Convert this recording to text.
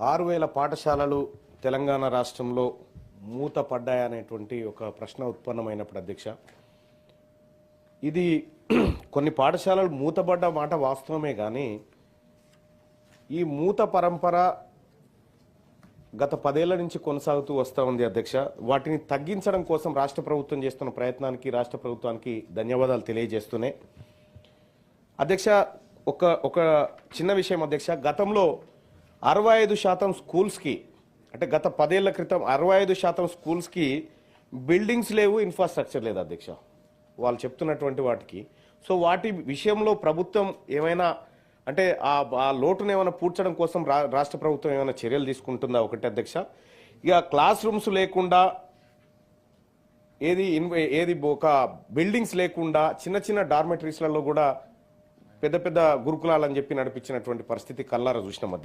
ఆరు వేల పాఠశాలలు తెలంగాణ రాష్ట్రంలో మూత పడ్డాయనేటువంటి ఒక ప్రశ్న ఉత్పన్నమైనప్పుడు అధ్యక్ష ఇది కొన్ని పాఠశాలలు మూతపడ్డ మాట వాస్తవమే కానీ ఈ మూత పరంపర గత పదేళ్ళ నుంచి కొనసాగుతూ వస్తూ ఉంది అధ్యక్ష. వాటిని తగ్గించడం కోసం రాష్ట్ర ప్రభుత్వం చేస్తున్న ప్రయత్నానికి రాష్ట్ర ప్రభుత్వానికి ధన్యవాదాలు తెలియజేస్తూనే. అధ్యక్ష ఒక ఒక చిన్న విషయం అధ్యక్ష. గతంలో అరవై ఐదు శాతం స్కూల్స్కి అంటే గత పదేళ్ళ క్రితం అరవై ఐదు శాతం స్కూల్స్కి బిల్డింగ్స్ లేవు ఇన్ఫ్రాస్ట్రక్చర్ లేదు అధ్యక్ష. వాళ్ళు చెప్తున్నటువంటి వాటికి. సో వాటి విషయంలో ప్రభుత్వం ఏమైనా అంటే ఆ ఆ లోటును ఏమైనా పూడ్చడం కోసం రా రాష్ట్ర ప్రభుత్వం ఏమైనా చర్యలు తీసుకుంటుందా ఒకటి అధ్యక్ష? ఇక క్లాస్ రూమ్స్ లేకుండా ఏది ఏది ఒక బిల్డింగ్స్ లేకుండా చిన్న చిన్న డార్మెటరీస్లలో కూడా పెద్ద పెద్ద గురుకులాలని చెప్పి నడిపించినటువంటి పరిస్థితి కల్లారా చూసిన